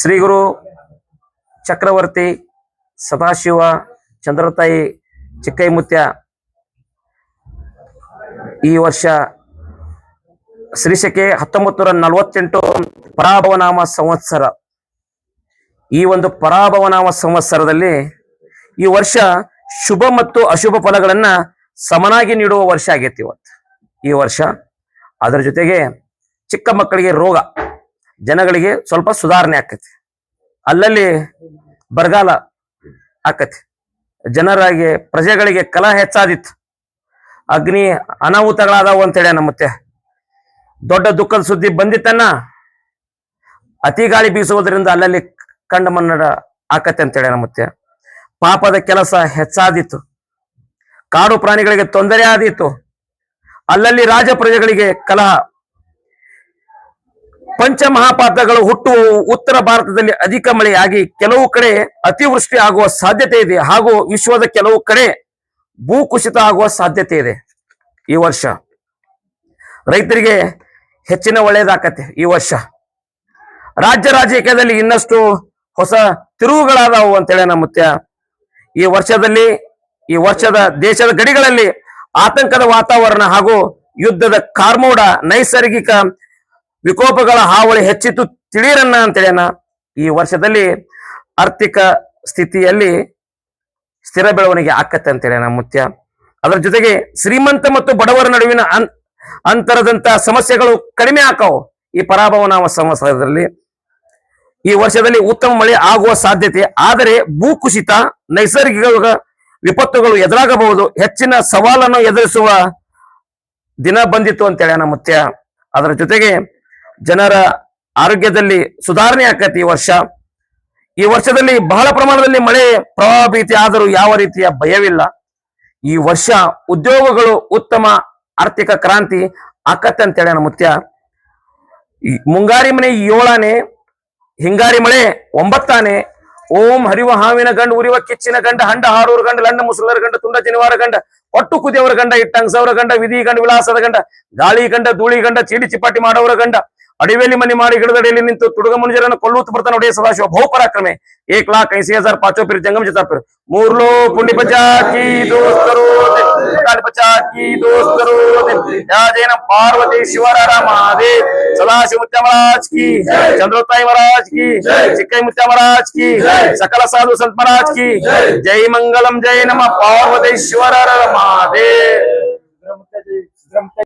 ಶ್ರೀ ಗುರು ಚಕ್ರವರ್ತಿ ಸದಾಶಿವ ಚಂದ್ರತಾಯಿ ಚಿಕ್ಕೈಮುತ್ಯ ಈ ವರ್ಷ ಶ್ರೀಶಕೆ ಹತ್ತೊಂಬತ್ತು ನೂರ ನಲವತ್ತೆಂಟು ಪರಾಭವನಾಮ ಸಂವತ್ಸರ. ಈ ಒಂದು ಪರಾಭವನಾಮ ಸಂವತ್ಸರದಲ್ಲಿ ಈ ವರ್ಷ ಶುಭ ಮತ್ತು ಅಶುಭ ಫಲಗಳನ್ನ ಸಮನಾಗಿ ನೀಡುವ ವರ್ಷ ಆಗೈತಿ ಇವತ್ತು. ಈ ವರ್ಷ ಅದರ ಜೊತೆಗೆ ಚಿಕ್ಕ ಮಕ್ಕಳಿಗೆ ರೋಗ, ಜನಗಳಿಗೆ ಸ್ವಲ್ಪ ಸುಧಾರಣೆ ಆಕತಿ. ಅಲ್ಲಲ್ಲಿ ಬರಗಾಲ ಆಕತಿ. ಜನರಾಗಿ ಪ್ರಜೆಗಳಿಗೆ ಕಲ ಹೆಚ್ಚಾದಿತ್ತು. ಅಗ್ನಿ ಅನಾಹುತಗಳಾದವು ಅಂತೇಳಿ ನಮ್ಮತ್ತೆ ದೊಡ್ಡ ದುಃಖದ ಸುದ್ದಿ ಬಂದಿತ್ತನ್ನ ಅತಿ ಗಾಳಿ ಬೀಸುವುದರಿಂದ ಅಲ್ಲಲ್ಲಿ ಕಂಡ ಮನ್ನಡ ಆಕತ್ತೆ ಅಂತೇಳಿ ನಮ್ಮತ್ತೆ ಪಾಪದ ಕೆಲಸ ಹೆಚ್ಚಾದಿತ್ತು. ಕಾಡು ಪ್ರಾಣಿಗಳಿಗೆ ತೊಂದರೆ ಆದಿತ್ತು ಅಲ್ಲಲ್ಲಿ ರಾಜ ಪ್ರಜೆಗಳಿಗೆ ಕಲಹ ಪಂಚಮಹಾಪಾತಗಳು ಹುಟ್ಟುವ ಉತ್ತರ ಭಾರತದಲ್ಲಿ ಅಧಿಕ ಮಳೆಯಾಗಿ ಕೆಲವು ಕಡೆ ಅತಿವೃಷ್ಟಿ ಆಗುವ ಸಾಧ್ಯತೆ ಇದೆ. ಹಾಗೂ ವಿಶ್ವದ ಕೆಲವು ಕಡೆ ಭೂಕುಸಿತ ಆಗುವ ಸಾಧ್ಯತೆ ಇದೆ ಈ ವರ್ಷ. ರೈತರಿಗೆ ಹೆಚ್ಚಿನ ಒಳ್ಳೆಯದಾಕತೆ ಈ ವರ್ಷ. ರಾಜ್ಯ ರಾಜಕೀಯದಲ್ಲಿ ಇನ್ನಷ್ಟು ಹೊಸ ತಿರುವುಗಳಾದವು ಅಂತೇಳಿ ನಮ್ಮ ಮುತ್ಯ ಈ ವರ್ಷದಲ್ಲಿ, ಈ ವರ್ಷದ ದೇಶದ ಗಡಿಗಳಲ್ಲಿ ಆತಂಕದ ವಾತಾವರಣ ಹಾಗೂ ಯುದ್ಧದ ಕಾರ್ಮೋಡ ನೈಸರ್ಗಿಕ ವಿಕೋಪಗಳ ಹಾವಳಿ ಹೆಚ್ಚಿತು ತಿಳಿಯರನ್ನ ಅಂತೇಳಿನ ಈ ವರ್ಷದಲ್ಲಿ ಆರ್ಥಿಕ ಸ್ಥಿತಿಯಲ್ಲಿ ಸ್ಥಿರ ಬೆಳವಣಿಗೆ ಆಕತ್ತೆ ಅಂತೇಳಿ ಮುಖ್ಯ ಮುತ್ಯ. ಅದರ ಜೊತೆಗೆ ಶ್ರೀಮಂತ ಮತ್ತು ಬಡವರ ನಡುವಿನ ಅಂತರದಂತ ಸಮಸ್ಯೆಗಳು ಕಡಿಮೆ ಆಕಾವು. ಈ ಪರಾಭವನಾಮ ಸಂವತ್ಸರದಲ್ಲಿ ಈ ವರ್ಷದಲ್ಲಿ ಉತ್ತಮ ಮಳೆ ಆಗುವ ಸಾಧ್ಯತೆ. ಆದರೆ ಭೂಕುಸಿತ, ನೈಸರ್ಗಿಕ ವಿಪತ್ತುಗಳು ಎದುರಾಗಬಹುದು. ಹೆಚ್ಚಿನ ಸವಾಲನ್ನು ಎದುರಿಸುವ ದಿನ ಬಂದಿತ್ತು ಅಂತೇಳಿ ಮುತ್ಯ. ಅದರ ಜೊತೆಗೆ ಜನರ ಆರೋಗ್ಯದಲ್ಲಿ ಸುಧಾರಣೆ ಆಕತಿ ಈ ವರ್ಷ. ಈ ವರ್ಷದಲ್ಲಿ ಬಹಳ ಪ್ರಮಾಣದಲ್ಲಿ ಮಳೆ ಪ್ರವಾಹ ಭೀತಿ ಆದರೂ ಯಾವ ರೀತಿಯ ಭಯವಿಲ್ಲ. ಈ ವರ್ಷ ಉದ್ಯೋಗಗಳು ಉತ್ತಮ ಆರ್ಥಿಕ ಕ್ರಾಂತಿ ಆಕತ್ತೆ ಅಂತ ಹೇಳ ಮುತ್ಯ. ಮುಂಗಾರಿ ಮನೆ ಏಳಾನೆ, ಹಿಂಗಾರಿ ಮಳೆ ಒಂಬತ್ತಾನೆ, ಓಂ ಹರಿವ ಹಾವಿನ ಗಂಡ ಉರಿವ ಕಿಚ್ಚಿನ ಗಂಡ, ಹಂಡ ಹಾರೂರು ಗಂಡ, ಲಂಡ ಮುಸಲರ ಗಂಡ, ತುಂಡ ಜನಿವಾರ ಗಂಡ, ಪಟ್ಟು ಕುದಿಯವರ ಗಂಡ ಇಟ್ಟಂಗಸವರ ಗಂಡ, ವಿಧಿ ಗಂಡ, ವಿಲಾಸದ ಗಂಡ, ಗಾಳಿ ಗಂಡ, ಧೂಳಿ ಗಂಡ, ಚೀಡಿ ಚಿಪಾಟಿ ಮಾಡೋರ ಗಂಡ ಅಡಿವೇಲಿ ಮನೆ ಮಾಡಿ ಗಿಡದಡಿಯಲ್ಲಿ ನಿಂತು ತುಡುಗ ಮನುಜರನ್ನು ಕೊಲ್ಲುತ್ತ ಬರ್ತಾನೆ ಒಡೆಯ ಸದಾಶಿವ ಬಹು ಪರಾಕ್ರಮೆ ಏಕ್ ಲಾಖ ಐಸಿ ಹಜಾರ್ ಪಾಚೋ ಪಿರ್ ಜಂಗಮ್ ಜತಾಪಿರ್ ಮೂರ್ಲೋ ಪುಂಡಿ ಪಚಾಕಿ ದೋಸ್ತರು ಕಾಳಿ ಪಚಾಕಿ ದೋಸ್ತರು ಯಾ ಜೈನ ಪಾರ್ವತಿ ಶಿವರ ಮಹಾದೇವ್ ಸದಾಶಿವ ಮುತ್ಯ ಮಹಾರಾಜ್ ಕಿ ಚಂದ್ರೋತಾಯಿ ಮಹಾರಾಜ್ ಕಿ ಚಿಕ್ಕೈ ಮುತ್ಯ ಮಹಾರಾಜ್ ಕಿ ಸಕಲ ಸಾಧು ಸಂತ ಮಹಾರಾಜ್ ಕಿ ಜೈ ಮಂಗಲಂ ಜೈ ನಮ ಪಾರ್ವತೇಶ್ವರ ಮಹಾದೇವ್